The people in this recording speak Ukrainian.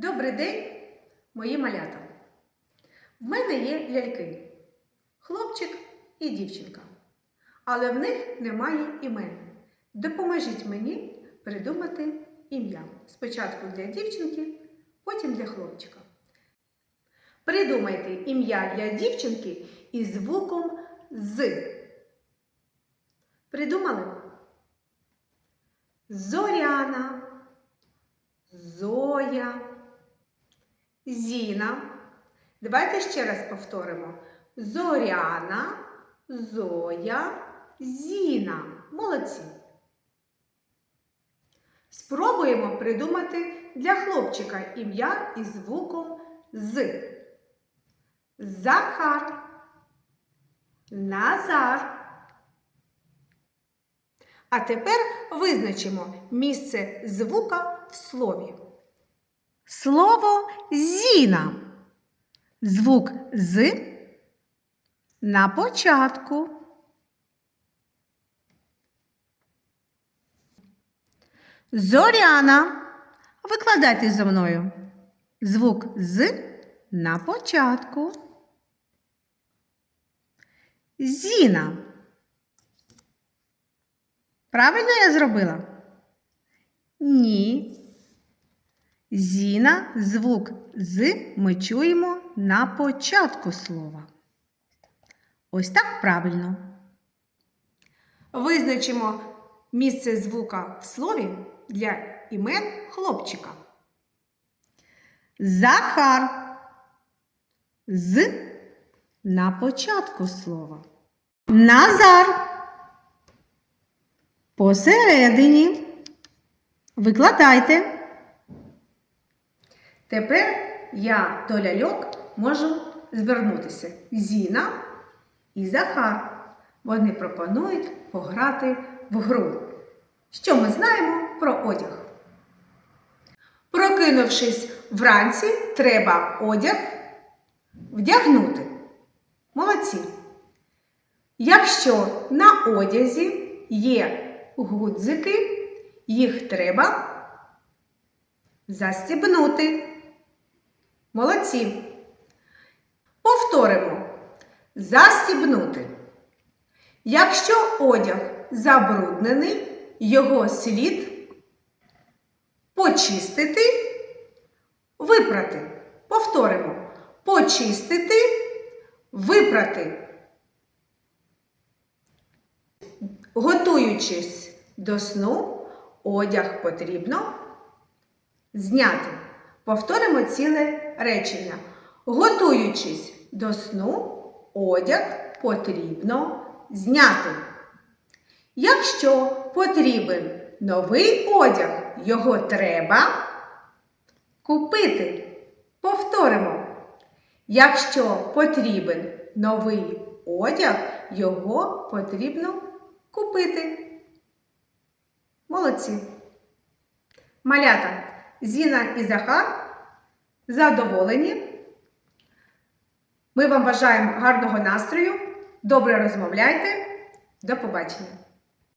Добрий день, мої малята. В мене є ляльки, хлопчик і дівчинка. Але в них немає імен. Допоможіть мені придумати ім'я. Спочатку для дівчинки, потім для хлопчика. Придумайте ім'я для дівчинки із звуком з. Придумали? Зоряна, Зоя, Зіна. Давайте ще раз повторимо. Зоряна, Зоя, Зіна. Молодці. Спробуємо придумати для хлопчика ім'я із звуком з. Захар, Назар. А тепер визначимо місце звука в слові. Слово зіна. Звук з на початку. Зоряна. Викладайте зі мною. Звук з на початку. Зіна. Правильно я зробила? Ні. Зіна звук з ми чуємо на початку слова. Ось так правильно. Визначимо місце звука в слові для імен хлопчика. Захар. З на початку слова. Назар. Посередині. Викладайте. Тепер я до ляльок можу звернутися. Зіна і Захар. Вони пропонують пограти в гру. Що ми знаємо про одяг? Прокинувшись вранці, треба одяг вдягнути. Молодці. Якщо на одязі є гудзики, їх треба застібнути. Молодці. Повторимо. Застібнути. Якщо одяг забруднений, його слід почистити, випрати. Повторимо. Почистити, випрати. Готуючись до сну, одяг потрібно зняти. Повторимо ціле речення. Готуючись до сну, одяг потрібно зняти. Якщо потрібен новий одяг, його треба купити. Повторимо. Якщо потрібен новий одяг, його потрібно купити. Молодці. Малята Зіна і Захар задоволені. Ми вам бажаємо гарного настрою. Добре розмовляйте. До побачення!